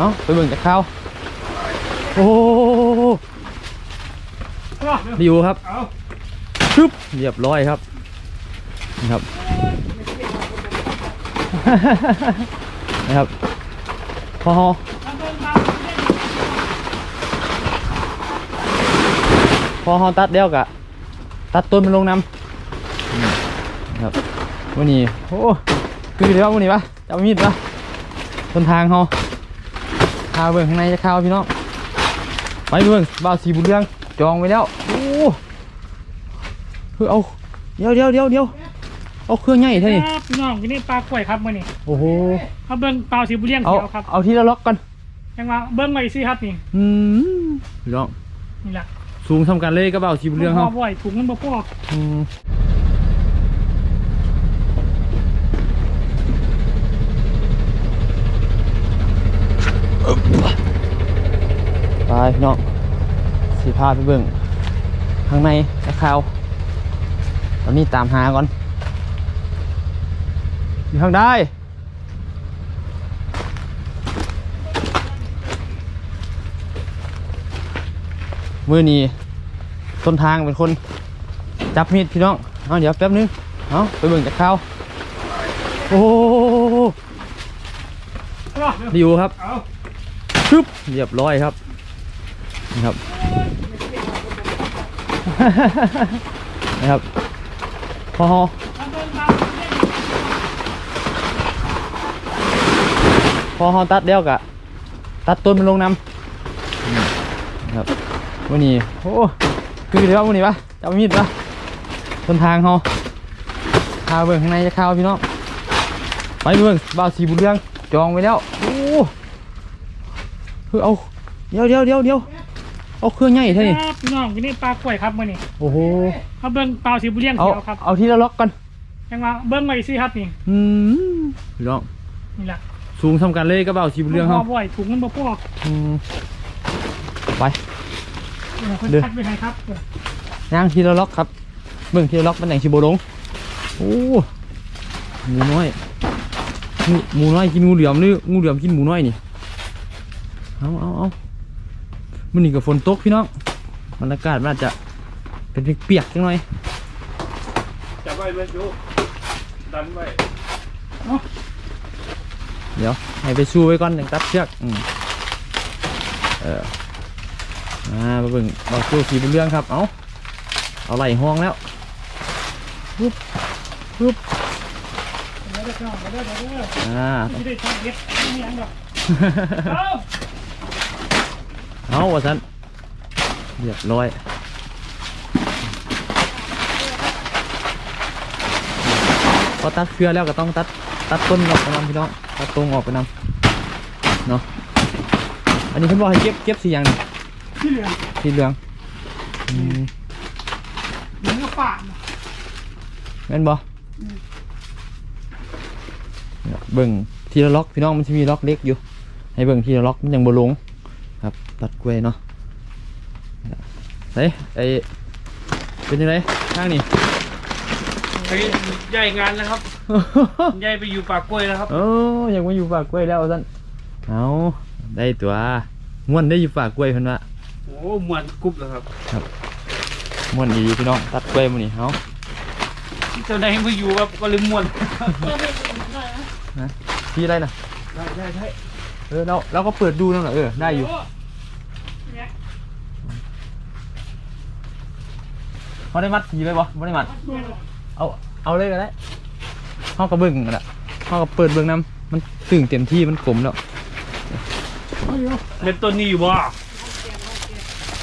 เอาไปเบิ่งจากข้าวโอ้ดีอยู่ครับปึ๊บเรียบร้อยครับนี่ครับนะครับพอพอฮาตัดเดียวกะตัดต้นมันลงน้ำนะครับวันนี้โอ้คือเดี๋ยววันนี้ปะจะมีดปะต้นทางเฮาาเบิ่งข้างในจะเข้าวพี่น้องไปเบิ่งบ่าวสีบุญเรืองจองไว้แล้วโอ้คือเอาเดี๋ยวเดี๋ยวเดี๋ยวเดี๋ยวเอาเครื่องใหญ่เท่านี้ครับพี่น้องวันนี้ปลากล้วยครับมื่อนี้โอ้โหเอาเบิ้งเปล่าสีบุเรียงเอาเขียวครับเอาที่ละล็อกกันยังว่าเบิ้งไว้สิครับนี่อืมพี่น้องนี่แหละสูงทำกันเลยก็บ่าวสีบุญเรืองพเฮาอบ่อยถุงมันบ่พออืม ไปน้องสีพาไปเบิ่งข้างในจะข่าวตอนนี้ตามหาก่อน อยู่ข้างได้มือนี้ต้นทางเป็นคนจับมีดพี่น้อง เอาเดี๋ยวแป๊บนึง เอาไปเบิ่งจากข้าวโอ้โหดีอยู่ครับ ชึบเรียบร้อยครับนี่ครับนะครับพอเอาเบิ้งเปล่าสีบุเรียงพอเฮาตัดเดียวกะตัดต้นมันลงน้ำนะครับวันนี้โอ้คือเดี๋ยววันนี้ปะจะเอามีดปะต้นทางเฮาพาเบิ่งข้างในจะเข้าวพี่น้องไปเบิ่งบ่าวสีบุญเรืองจองไว้แล้วโอ้ คือเอาเดี๋ยวเดี๋ยวเดี๋ยวเดี๋ยวเอาเครื่องใหญ่เท่านี้ครับพี่น้องวันนี้ปลากล้วยครับมื่อนี้โอ้โหเอาเบิ้งเปล่าสีบุเรียงเอาเขียวครับเอาที่ละล็อกกันยังว่าเบิ้งไว้สิครับนี่อืมพี่น้องนี่แหละสูงทำกันเลยก็บ่าวสีบุญเรืองพเฮาอบ่อยถุงมันบ่พออืมไปเออเพิ่นเด้อคัดไว้ให้ครับย่างทีละล็อกครับเบิ่งทีละล็อกมันแหน่งชิโบลงโอ้หมูน้อยนี่หมูน้อยกินงูเหลือมหรืองูเหลือมกินหมูน้อยนี่ เอาเอาเอามันนี่กับฝนตกพี่น้องบรรยากาศมันอาจจะเป็นเปียกๆจังหน่อยจับไว้เลยจูดันไว้เดี๋ยวให้ไปสู้ไว้ก่อนอย่างตัดเชือกอืมเออมาไปเบิ่งเอาสู้สีบุญเรื่องครับ เอาเอาไหลห้องแล้วปุ๊บปุ๊บเดี๋ยวเด้อพี่น้องเดี๋ยวเด้อเดี๋ยวเด้ออ่า ไม่ได้ทอดเด็ดไม่มีอันดอก เอาเอาวะสันเรียบร้อยพอตัดเครือแล้วก็ต้องตัดตัดต้นออกไปนำพี่น้องตัดตรงออกไปนำเนาะอันนี้เพิ่นบอกให้เก็บเก็บสีอย่างนี่ที่เหลือสีเหลืองอืมเนื้อฝาดแม่นบ่เนี่ยเบิ่งทีละล็อกพี่น้องมันจะมีล็อกเล็กอยู่ ให้เบิ่งทีละล็อกมันยังบ่ลงครับ ตัดกล้วยเนาะเฮ้ยไอเป็นยังไงทางนี่ไปใหญ่งานแล้วครับ ใหญ่ไปอยู่ปากกล้วยแล้วครับโอ้ยังมาอยู่ปากกล้วยแล้วสันเอาได้ตัวม่วนได้อยู่ปากกล้วยเพิ่นว่าโอ้มวนกรุ๊บแล้วครับม่วนดีพี่น้องตัดกล้วยมื้อนี้เฮาเจ้าได้มาอยู่ครับก็เลยมวนที่อะไรน่ะได้ได้ได้เออเราเราก็เปิดดูนั่นน่ะเออได้อยู่ เขาได้มัดสีเลยบ่บ่ได้มัด เอา เอาเลยก็ได้เฮาก็เบิ่งกันละเฮาก็เปิดเบิ่งนํมันตึงเต็มที่มันกลมแล้วเป็นต้นนี้อยู่บ่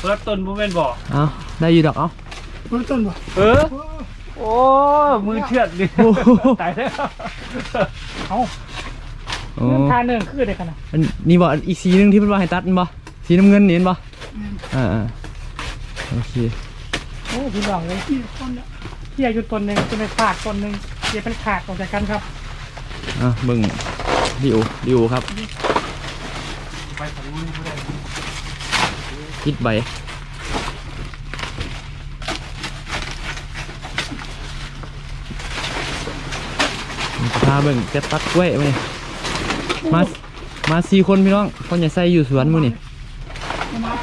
เปิดต้นบ่แม่นบ่เอาได้อยู่ดอกเอาเพิ่นต้นบ่เออ โอ้ มือเชือดดิโอ้โหตายแล้วเอาโอ้เงินทาเนื่องคือได้ขนาดอันนี่บ่อีกสีหนึงที่มันว่าให้ตัดมันบ่สีน้ำเงินนี่เห็นบ่อ่าอ่าโอเคโอ้พี่น้องเลยที่ต้นเนี่ยที่อายุต้นหนึ่งจะเป็นขาดต้นหนึ่งเดี๋ยวเป็นขาดออกจากกันครับอะเบิ่งดิโอดิโอครับไปถึงนู่นได้คิดใบพาเบิ่งจะตัดกล้วยมามามาสี่คนพี่น้องพ่อใหญ่ใส่อยู่สวนมือนี่ เอามา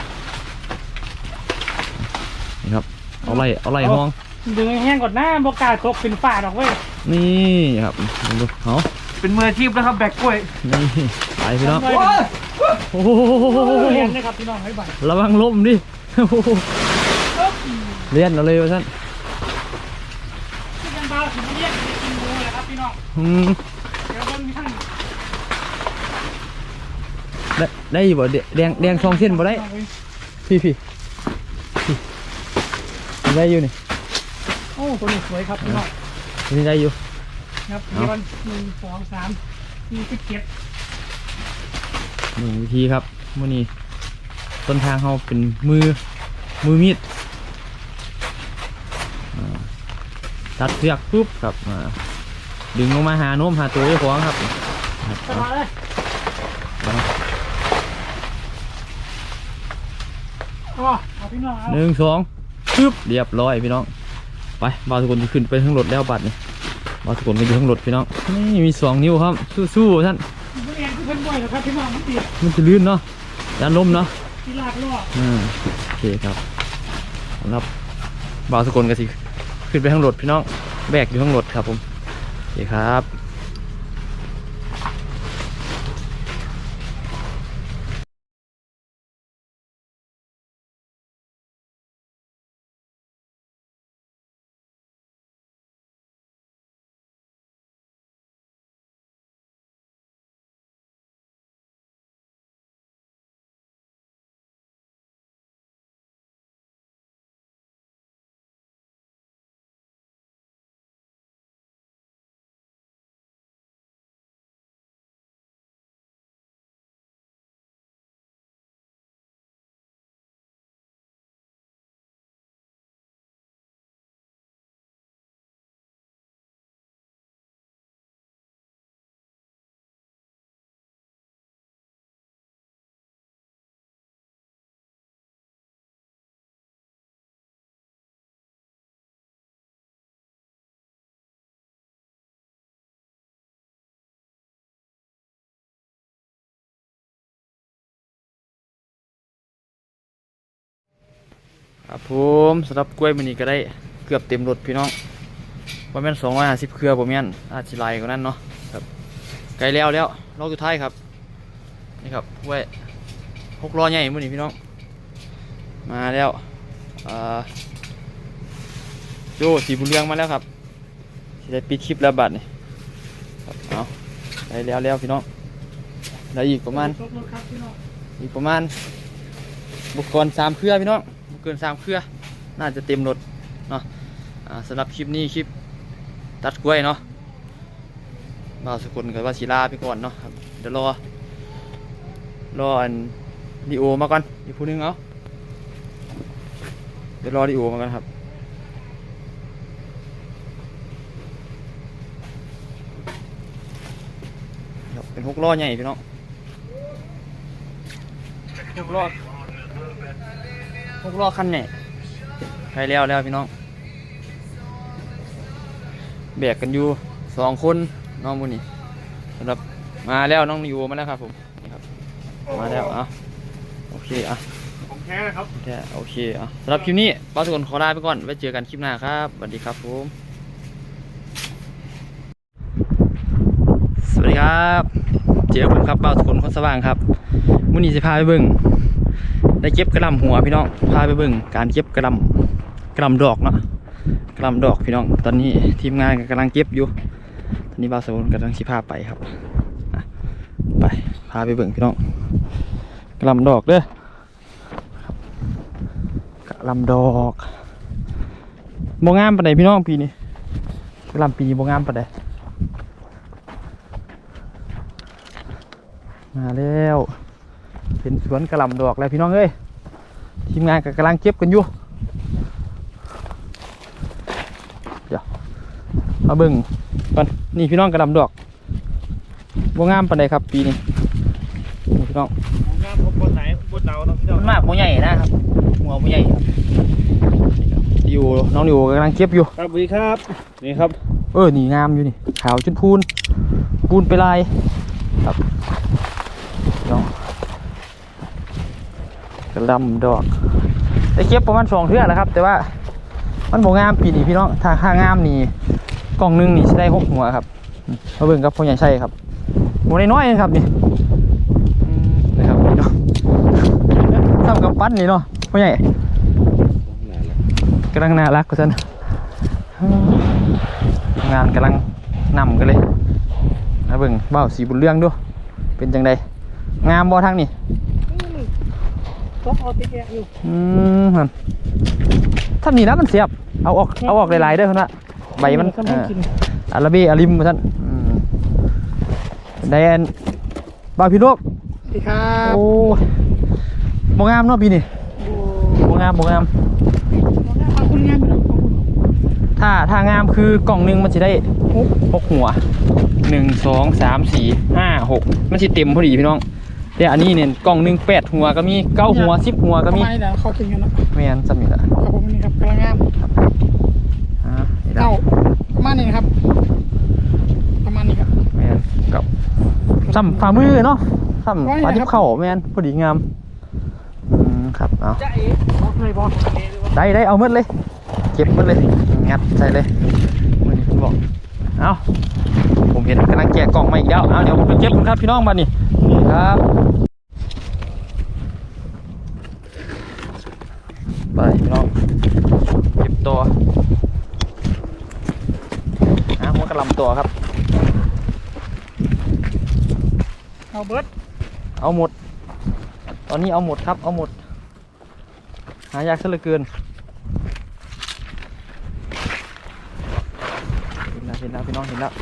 นี่ครับ เอาไรเอาไรห้องดึงแห้งก่อนหน้าบกล้าตกเป็นฝาดอกเว้ยนี่ครับดูเอาเป็นมืออาชีพแล้วครับแบกกล้วยนี่ไปพี่น้องโอ้ยโอ้โหเรียนนะครับพี่น้องให้บัตรระวังล้มดิโอ้โหเลียนเราเลยว่าท่านที่กันเบาถึงเรียกไปกินหมูเลยครับพี่น้องอืมเดี๋ยวเบิ่งมีทั้งได้ได้อยู่บ่แดงแดงสองเส้นบ่ได้พี่พี่พี่ ได้อยู่นี่โอ้ตัวนี้สวยครับพี่น้องนี่ได้อยู่ครับเอาเดี๋ยวหนึ่งสองสามสี่สิบเจ็ดหนึ่งวิธีครับมื่อนี้ต้นทางเขาเป็นมือมือมีดอ่าตัดเสือกปุ๊บครับอ่าดึงลงมาหาโน้มหาตัวเจ้าของครับครับสบายเลยเอาอ๋อเอาพี่น้องเอาหนึ่งสอง ปึ๊บเรียบร้อยพี่น้อง ไปบาวทุกคนจะขึ้นไปทั้งรถแล้วบัดนี่บาวทุกคนก็อยู่ทั้งรถพี่น้อง นี่มีสองนิ้วครับ สู้ๆท่านเรียนคือเพิ่นบ่อยนะครับพี่น้องมันติดมันจะลื่นเนาะด้านล้มเนาะที่ลากล่ออ่าโอเคครับสำหรับบ่าวสกลก็สิขึ้นไปข้างรถพี่น้อง แบกอยู่ข้างรถครับผมโอเคครับ ครับผมสำหรับกล้วยมันนี้ก็ได้เกือบเต็มรถพี่น้องประมาณสองร้อยห้าสิบเครือผมยันอาจจะลายกว่านั้นเนาะครับไกลแล้วแล้วรอบสุดท้ายครับ นี่ครับกล้วยหกล้อใหญ่มื่อนี้พี่น้อง มาแล้วอ่าโจสีบุญเรืองมาแล้วครับสิได้ปิดคลิปแล้วบัดนี่ครับเอาได้แล้วแล้วพี่น้องได้อีกประมาณอีกประมาณบุกกรสามเครือพี่น้อง เกินสามเครือน่าจะเต็มรถเนาะสำหรับคลิปนี้คลิปตัดกล้วยเนาะบ่าวสกุลกับว่าศิลาไปก่อนเนาะเดี๋ยวรอรออันดีโอมาก่อนอีกผู้หนึงเอาเดี๋ยวรอดีโอมาก่อนครับครับเป็นหกล้อใหญ่พี่น้องหกล้อ หกล้อคันเนี่ยใครแล้วแล้วพี่น้องแบกกันอยู่สองคนน้องมุนี่สำหรับมาแล้วน้องนิวมาแล้วครับผมนี่ครับมาแล้วอะโอเคอะของแท้นะครับแค่โอเคอะสำหรับคลิปนี้ป้าสุกนขอลาไปก่อนไว้เจอกันคลิปหน้าครับสวัสดีครับผมสวัสดีครับ เจอผมครับป้าสุกนคนสว่างครับมุนี่จะพาไปเบิ่ง ได้เก็บกระลำหัวพี่น้องพาไปเบิ่งการเก็บกระลำกระลำดอกเนาะกระลำดอกพี่น้อง ตอนนี้ทีมงานกำลังเก็บอยู่ ตอนนี้บาวสาวกำลังสิพาไปครับไปพาไปเบิ่งพี่น้องกระลำดอกเด้อกระลำดอกโบงามปานใดพี่น้องปีนี้กระลำปีนี้โบงามปานใดมาแล้ว เป็นสวนกระหล่ำดอกแล้วพี่น้องเอ้ยทีมงานก็กำลังเก็บกันอยู่เดี๋ยวมาเบิ่งก่อนนี่พี่น้องกระหล่ำดอกบ่งามปานใดครับ ปีนี้นี่พี่น้องของงามของบนไหนบนเดาเนาะพี่น้องมันมากบ่ใหญ่นะครับหัวบ่ใหญ่ครับนี่ครับอยู่น้องอยู่กำลังเก็บอยู่ครับสวัสดีครับนี่ครับ เออนี่งามอยู่นี่ขาวจนพูนพูนไปลายครับเนาะ กระลำดอกได้เก็บประมาณสองเทื่อแล้วครับ แต่ว่ามันโบงามปีนี้พี่น้องถ้าค่างามนี่กล่องหนึงนี่จะได้หกหัวครับอืมาเบิ่งกับพ่อใหญ่ใช่ครับหัวน้อยๆนะครับนี่นะครับพี่น้องทำกับปั้นนี่เนาะพ่อใหญ่กำลังน่ารักกว่าฉันงานกำลังนำกันเลยมาเบิ่งเบ้าสีบุญเรื่องดูเป็นจังใดงามบ่ทางนี่ ก็เอาติ๊กแกอยู่อืมนั่นถ้ามีนะมันเสียบ เอาออก เอาออกหลายๆเด้วยคนละใบมันสำคัญกินอาราเบอาริมท่านอืมไดแอนบาวพี่โลกสวัสดีครับโอ้บงามเนาะพี่นี่โอ้บงามงาม ขอบคุณงานพี่น้องขอบคุณ ถ้าถ้างามคือกล่องหนึงมันจะได้หกหัวหนึ่งสองสามสี่ห้าหกมันสิเต็มพอดีพี่น้อง แต่อันนี้เนี่ยกล่องหนึ่งแปดหัวก็มีเก้าหัวสิบหัวก็มีทำไมเดี๋ยวเขากินกันเนาะไม่งั้นจำนี่ละครับผมนี่ครับกำลังงามอ่านี่ละเก้าประมาณนี้นะครับประมาณนี้ครับแมนกับซ้ำฝ่ามือเนาะซ้ำว่าไงปลาทิพครับย์เข่าแมนพอดีงามอืมครับเอาจะเอ๋บอกเลยบอกได้ได้เอาหมดเลย เก็บหมดเลยงัดใส่เลยมือนี้คุณบอกเอาผมเห็นกำลังแกะกล่องมาอีกแล้วเอาเดี๋ยวผมไปเก็บคุณครับพี่น้องบัดนี้นี่ ครับไปพี่น้องเก็บตัวอะหัวกระหลำตัวครับ เอาเบิร์ดเอาหมด ตอนนี้เอาหมดครับ เอาหมด หายากซะเหลือเกินเห็นแล้วเห็นแล้วพี่น้องเห็นแล้ว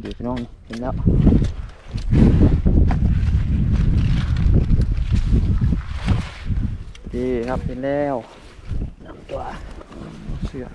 เดี๋ยวพี่น้องเห็นแล้ว ดีครับเห็นแล้วนำตัวเสือ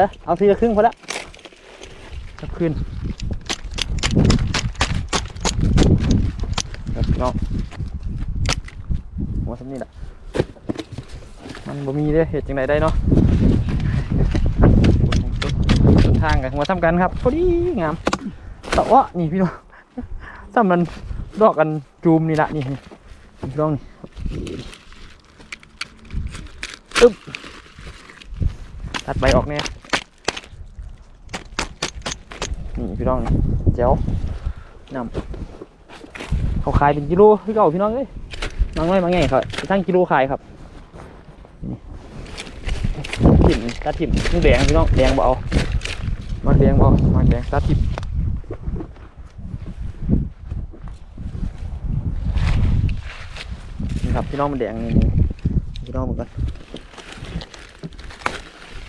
อ เอาทีละครึ่งพอละจะขึ้นครับพี่น้องหัวสำนี่แหละมันบ่มีเด้อเห็ดจังไดได้เนาะต้นทางกันหัวซ้ำกันครับพอดีงามแต่ว่านี่พี่น้องซ้ำมันดอกกันจูมนี่ละนี่นี่พี่น้องนี่ตึ๊บตัดใบออกเนี่ย นี่พี่น้องนี่เจ๋วนำเขาขายเป็นกิโลพี่เก่าพี่น้องเอ้ยบางน้อยบางไงเขาตั้งกิโลขายครับนี่ถิ่มตาถิ่มนี่แดงพี่น้องแดงเบอามาแดงเบามาแดงตาถิ่มนี่ครับพี่น้องมันแดงนี่พี่น้องเหมือนกัน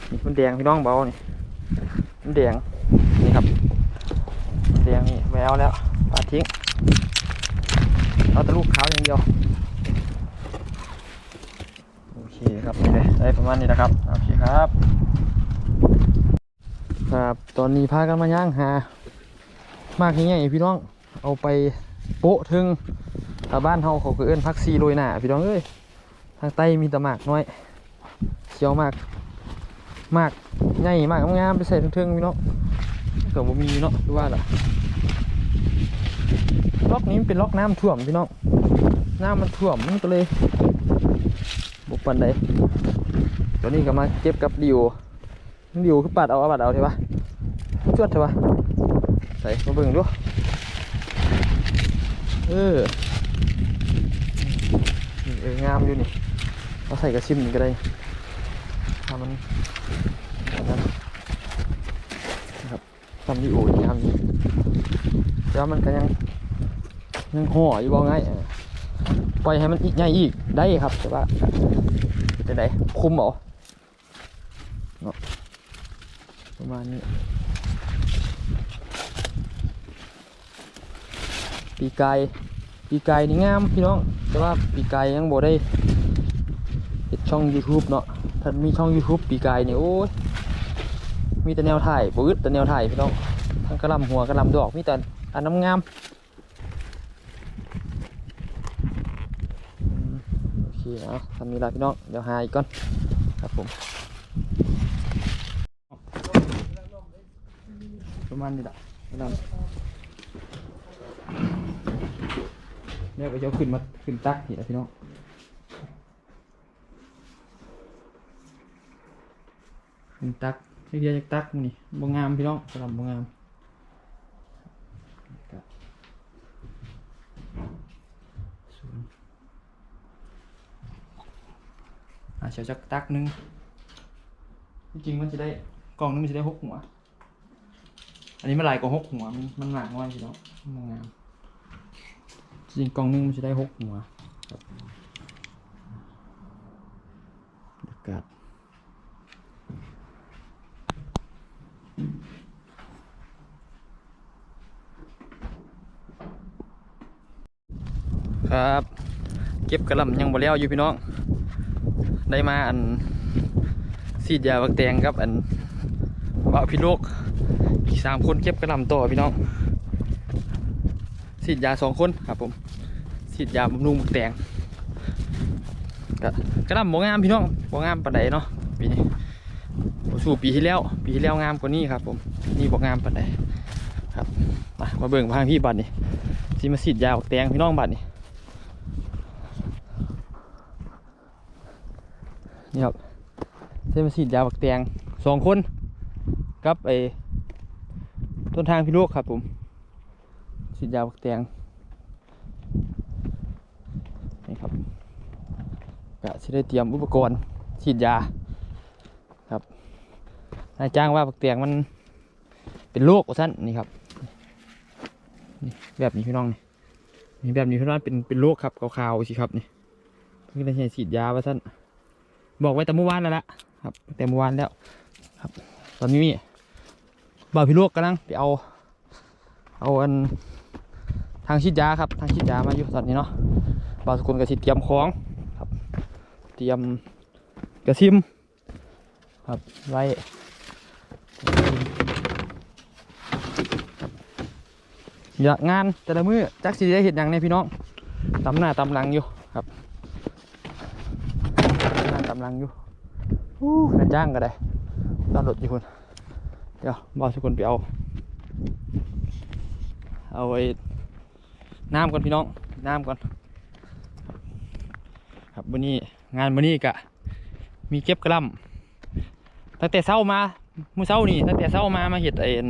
นี่มันแดงพี่น้องเบานี่มันแดง แดงนี่แวแล้วปาทิ้งเอาแต่ลูกขาวอย่างเดียวโอเคครับนี่เลยได้ประมาณนี้นะครับโอเคครับ ครับ ตอนนี้พากันมาย่างหามากง่ายๆพี่น้องเอาไปโปะถึงชาวบ้านเฮาเขาก็เอิ้นพักซีโรยหน้าพี่น้องเอ้ยทางใต้มีตะหมากน้อยเขียวมากมากใหญ่มากงามไปใส่เทิงๆพี่น้องเกิดว่ามีเนาะดูว่าล่ะ ล็อกนี้มันเป็นล็อกน้ำท่วมพี่น้องน้ำมันท่วมมันก็เลยบุกปันใดตัวนี้ก็มาเก็บกับดิวดิวคือปัดเอาปัดเอาใช่ปะจวดใช่ปะใส่มาเบิ่งดูเออเอองามอยู่นี่เอาใส่กระชิมนี่ก็ได้ทำมันนะครับทำดิโอนี่งามอยู่ แต่ว่ามันก็ยังยังห่ออยู่บ่ไงเออปล่อยให้มันอีกใหญ่อีกได้ครับ แต่ว่าจะได้คุมหรอเนาะประมาณนี้ปีไกายปีไกายนี่งามพี่น้อง แต่ว่าปีไกายยังบ่ได้เฮ็ดช่อง YouTube เนาะถ้ามีช่อง YouTube ปีไกายนี่โอ้ยมีแต่แนวถ่ายบ่อึดแต่แนวถ่ายพี่น้องทั้งกระลำหัวกระลำดอกมีแต่ อันน้ำงามโอเคเอาทำนี้ละพี่น้อง เดี๋ยวหาอีกก่อนครับผม ประมาณนี้ละกระหลำเนี่ยก็จะเอาขึ้นมาขึ้นตักนี่แหละพี่น้องขึ้นตักเรียกจากตักนี่บงงามพี่น้องสำหรับบงงามก็ศูนย์อ่า เชียวจักตักหนึง จริงมันจะได้กล่องนึงมันจะได้หกหัว อันนี้มันหลายกว่าหกหัว มันมันหนักน้อยพี่น้องบงงามจริงกล่องหนึงมันจะได้หกหัวครับอากาศครับ เก็บกระลำยังบ่แล้วอยู่พี่น้อง ได้มาอันสีดยาบักแตงครับอันบ่าวพี่โลกอีกสามคนเก็บกระลำต่อพี่น้องสีดยาสองคนครับผมฉีดยาบำรุงบักแตงก็กระลำบ่งามพี่น้องบ่งามปานใดเนาะปีนี้บ่สู้ปีที่แล้วปีที่แล้วงามกว่านี้ครับ ผมนี่บ่งามปานใดครับมามาเบิ่งพางพี่บัดนี้สิมาฉีดยาบักแตงพี่น้องบัดนี้นี่ครับ สิมาฉีดยาบักแตงสองคนกับไอ้ต้นทางพี่ลูกครับผมฉีดยาบักแตงนี่ครับก็จะได้เตรียมอุปกรณ์ฉีดยาครับนายจ้างว่าปักเตียงมันเป็นโรคว่าท่านนี่ครับนี่แบบนี้พี่น้องนี่นี่แบบนี้พี่น้องเป็นเป็นโรคครับขาวๆสิครับนี่เพิ่งได้ใช้ฉีดยาว่าท่านบอกไว้แต่เมื่อวานแล้วละ ครับแต่เมื่อวานแล้วครับ ตอนนี้มีบ่าวพี่โรคกำลังไปเอาเอาอันทางฉีดยาครับทางฉีดยามาอยู่ตอนนี้เนาะบ่างสกุลกระสิเตรียมของครับ เตรียมกระซิมครับไว้อยากงานแต่ละมือจักสิได้เห็นอย่างในพี่น้องตำหน้าตำหลังอยู่ครับตำหน้าตำหลังอยู่ อู้น่าจ้างก็ได้ตอนรถอยู่คนเดี๋ยวบางสกุลไปเอา เอาไอ้น้ำก่อนพี่น้อง น้ำก่อน ครับวันนี้งานวันนี้กะ มีเก็บกระลำตั้งแต่เช้ามาเมื่อเช้านี่ตั้งแต่เช้ามามาเห็ดเอ็น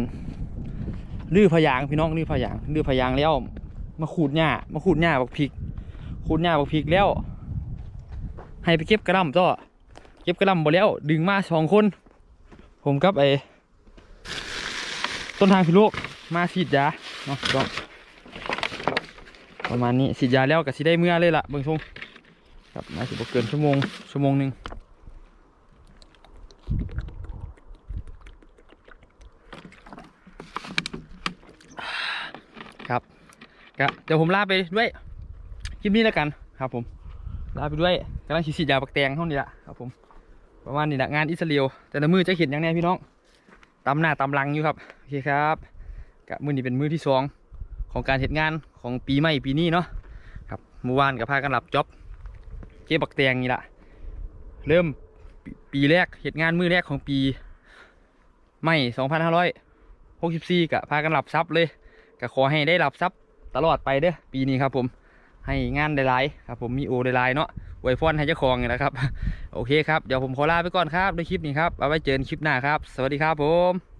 ลื้อพยางพี่น้องลื้อพยางลื้อพยางแล้ว มาขูดหญ้ามาขูดหญ้าบักพริกขูดหญ้าบักพริกแล้ว ให้ไปเก็บกระลำต่อ เก็บกระลำหมดแล้ว ดึงมาสองคน ผมกับไอ้ต้นทางพิโลกมาฉีดยาเนาะก็ประมาณนี้ฉีดยาแล้วก็สิได้เมื่อเลยล่ะเบิ่งทรงครับน่าจะบ่เกินชั่วโมงชั่วโมงหนึ่งครับก็เดี๋ยวผมลาไปด้วยคลิปนี้แล้วกันครับผมลาไปด้วยกำลังฉีดยาปักแตงเท่านี้ละครับผม ประมาณนี้แหละงานอิสราเอลแต่ละมือจะเห็นอย่างแน่พี่น้องตำหน้าตำหลังอยู่ครับโอเคครับกับมือนี้เป็นมือที่สองของการเหตุงานของปีใหม่ปีนี้เนาะครับเมื่อวานกับพากันหลับจ็อบเก็บบักแตงนี่ละเริ่มปปีแรกเหตุงานมือแรกของปีไม่สองพันห้าร้อยหกสิบสี่กะพากันหลับซับเลยกะขอให้ได้หลับซับตลอดไปเด้อปีนี้ครับผม ให้งานได้หลายครับผมมีโอได้หลายเนาะไวยพรให้เจ้าของนะครับ โอเคครับ เดี๋ยวผมขอลาไปก่อนครับด้วยคลิปนี้ครับเอาไว้เจอกันคลิปหน้าครับ สวัสดีครับผม